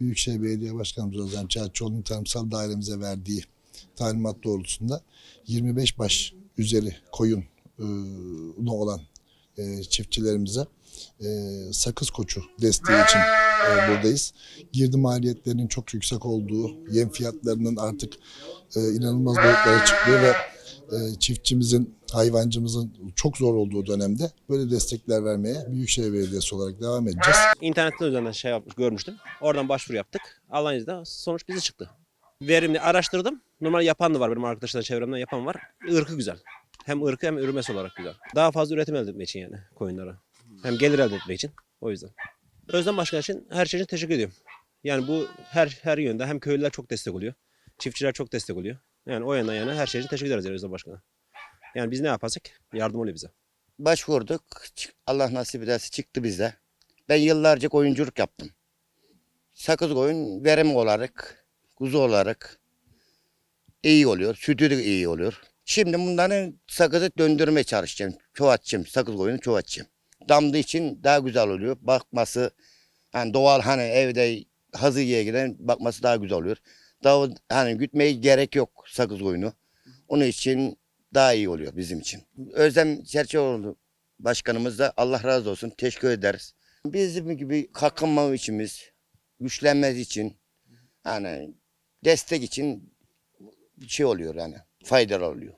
Büyükşehir Belediye Başkanımız Özen Çerçoğlu'nun tarımsal dairemize verdiği talimat doğrultusunda 25 baş üzeri koyun e, olan e, çiftçilerimize e, sakız koçu desteği için e, buradayız. Girdi maliyetlerinin çok yüksek olduğu, yem fiyatlarının artık e, inanılmaz boyutlara çıktığı ve çiftçimizin, hayvancımızın çok zor olduğu dönemde böyle destekler vermeye Büyükşehir Belediyesi olarak devam edeceğiz. İnternetten üzerinden şey yapmış, görmüştüm. Oradan başvuru yaptık. Allah'ın izniyle sonuç bize çıktı. Verimli araştırdım. Normal yapan da var benim arkadaşlar çevremden yapan var. Irkı güzel. Hem ırkı hem üremesi olarak güzel. Daha fazla üretim elde etmek için yani koyunlara. Hem gelir elde etmek için. O yüzden. Özlem Başkan için her şey için teşekkür ediyorum. Yani bu her her yönde hem köylüler çok destek oluyor. Çiftçiler çok destek oluyor. Yani o yandan yana her şey için teşekkür ederiz Özlem Başkan'a. Yani biz ne yaparsak yardım oluyor bize. başvurduk. Allah nasip ederse çıktı bize. Ben yıllarca oyunculuk yaptım. Sakız koyun verim olarak, kuzu olarak iyi oluyor. Sütü de iyi oluyor. Şimdi bunları sakızı döndürmeye çalışacağım. Çoğaltacağım. Sakız koyunu çoğaltacağım. Damdı için daha güzel oluyor. Bakması hani doğal hani evde hazır yere giden bakması daha güzel oluyor. Daha hani gütmeye gerek yok sakız koyunu. Onun için daha iyi oluyor bizim için. Özlem Çerçeoğlu başkanımız da Allah razı olsun teşekkür ederiz. Bizim gibi kalkınma içimiz, güçlenmez için hani destek için bir şey oluyor yani faydalı oluyor.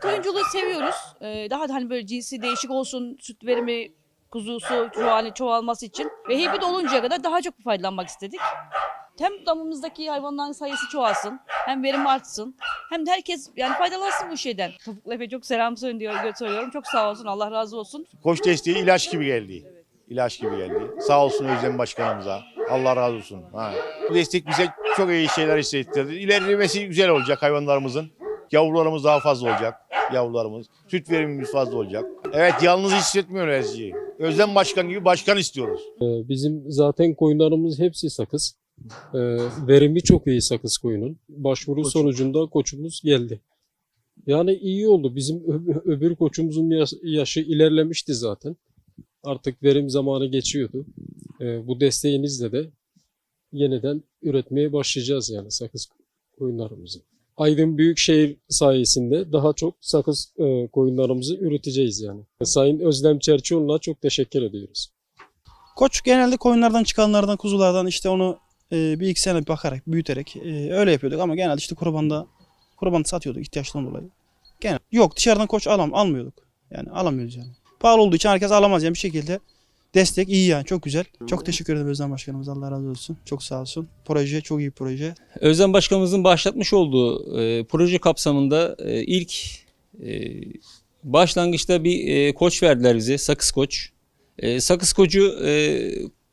Koyunculuğu seviyoruz. Ee, daha da hani böyle cinsi değişik olsun, süt verimi, kuzusu çoğal, çoğalması için. Ve hibrit oluncaya kadar daha çok faydalanmak istedik. Hem damımızdaki hayvanların sayısı çoğalsın, hem verim artsın, hem de herkes yani faydalansın bu şeyden. Topuklu Efe çok selam söylüyor, söylüyorum. Çok sağ olsun, Allah razı olsun. Koç desteği ilaç gibi geldi. İlaç gibi geldi. Sağ olsun Özlem Başkanımıza. Allah razı olsun. Ha. Bu destek bize çok iyi şeyler hissettirdi. İlerlemesi güzel olacak hayvanlarımızın. Yavrularımız daha fazla olacak. Yavrularımız. Süt verimimiz fazla olacak. Evet yalnız hissetmiyor her şeyi. Özlem Başkan gibi başkan istiyoruz. Ee, Bizim zaten koyunlarımız hepsi sakız. Ee, Verimi çok iyi sakız koyunun. Başvuru sonucunda koçumuz geldi. Yani iyi oldu. Bizim öb- öbür koçumuzun yaş- yaşı ilerlemişti zaten. Artık verim zamanı geçiyordu. Ee, Bu desteğinizle de yeniden üretmeye başlayacağız yani sakız koyunlarımızı. Aydın Büyükşehir sayesinde daha çok sakız e, koyunlarımızı üreteceğiz yani. Sayın Özlem Çerçioğlu'na çok teşekkür ediyoruz. Koç genelde koyunlardan çıkanlardan, kuzulardan işte onu e, bir iki sene bakarak, büyüterek e, öyle yapıyorduk ama genelde işte kurbanda kurban satıyorduk ihtiyaçtan dolayı. Genel yok dışarıdan koç alam almıyorduk. Yani alamıyoruz yani. Pahalı olduğu için herkes alamaz yani bir şekilde destek iyi yani çok güzel. Çok teşekkür ederim Özlem Başkanımız Allah razı olsun. Çok sağ olsun. Proje çok iyi proje. Özlem Başkanımızın başlatmış olduğu e, proje kapsamında e, ilk e, başlangıçta bir e, koç verdiler bize, sakız koç. E, sakız koçu e,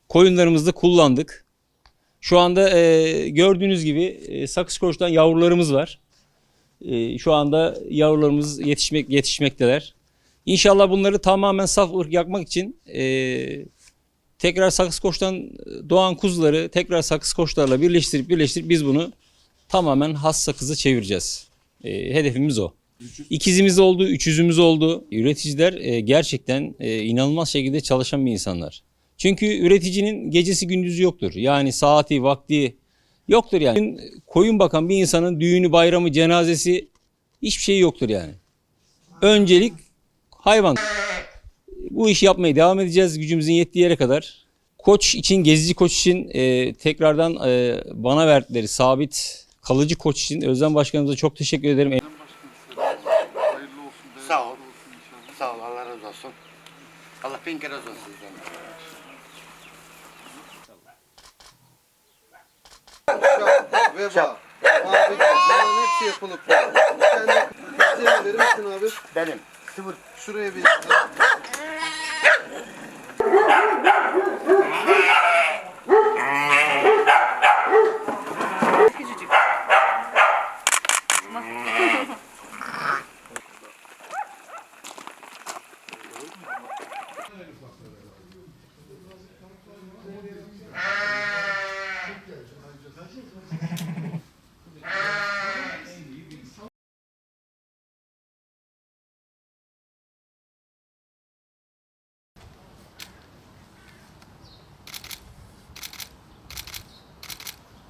koyunlarımızda kullandık. Şu anda e, gördüğünüz gibi e, sakız koçtan yavrularımız var. E, şu anda yavrularımız yetişmek yetişmekteler. İnşallah bunları tamamen saf ırk yapmak için e, tekrar sakız koçtan doğan kuzuları tekrar sakız koçlarla birleştirip birleştirip biz bunu tamamen has sakızı çevireceğiz. E, hedefimiz o. İkizimiz oldu, üçüzümüz oldu. Üreticiler e, gerçekten e, inanılmaz şekilde çalışan bir insanlar. Çünkü üreticinin gecesi gündüzü yoktur. Yani saati, vakti yoktur yani. Koyun bakan bir insanın düğünü, bayramı, cenazesi hiçbir şey yoktur yani. Öncelik hayvan. Bu işi yapmaya devam edeceğiz gücümüzün yettiği yere kadar. Koç için, gezici koç için e, tekrardan e, bana verdikleri sabit kalıcı koç için Özlem Başkanımıza çok teşekkür ederim. Sağ ol. Sağ ol Allah razı olsun. Allah bin kere razı olsun Veba. Abi bunların hepsi yapılıp. Kendi malzeme verir misin abi? Benim. Sıfır. Şuraya bir